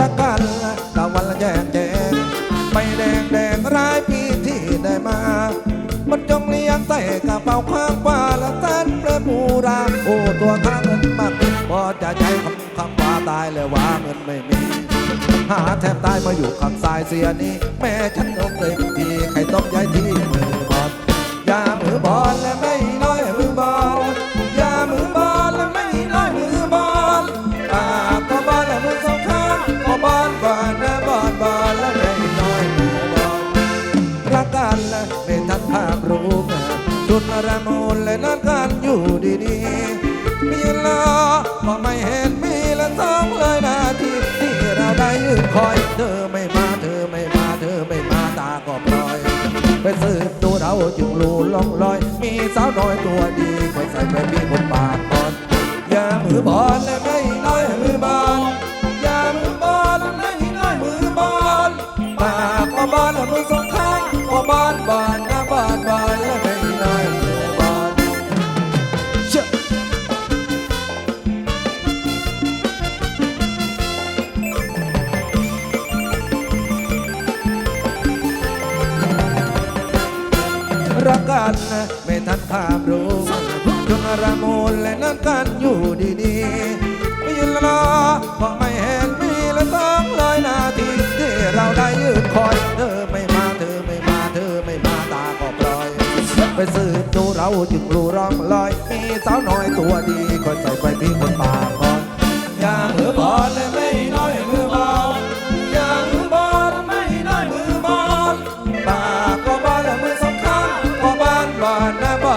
รักกันตะวันละแยกแยงไปแดงแดงร้ายปีที่ได้มา มันจงเลี้ยงใส่กระเป๋าข้างฟ้าละแสนเปรมูราโอ้ตัวข้างเงินมากพอจะใช้คำคำว่าตายเลยว่าเงินไม่มี หาแทบตายมาอยู่ข้างซ้ายเสียนี้ แม่ฉันก็เคยทีใครต้องย้าย รู้งานจุดระมูลและนัดกันอยู่ดีๆ มีลอก็ไม่เห็นมีและสองเลยนาทีที่เราได้ยืนคอย เธอไม่มาเธอไม่มาเธอไม่มาตาก็ปล่อย ไปสืบดูเราจึงรู้ล่องลอย มีสาวน้อยตัวดีคอยใส่ไปมีคนปากบอลอย่ามือบอลและไม่น้อยมือบอลอย่ามือบอลและไม่น้อยมือบอลปากก็บานและมือ รักกันไม่ทันภาพรู้จนระมูลและนั่งกันอยู่ดีๆไม่ยืนรอเพราะไม่เห็นมีละสองเลยนาทีที่เราได้ยืนคอยเธอไม่มาเธอไม่มาเธอไม่มาตาก็ปล่อย ไปสืบดูเราจึงรู้ร่องลอยมีสาวน้อยตัวดีคอยใส่ไปพี่คนป i'm Panamá.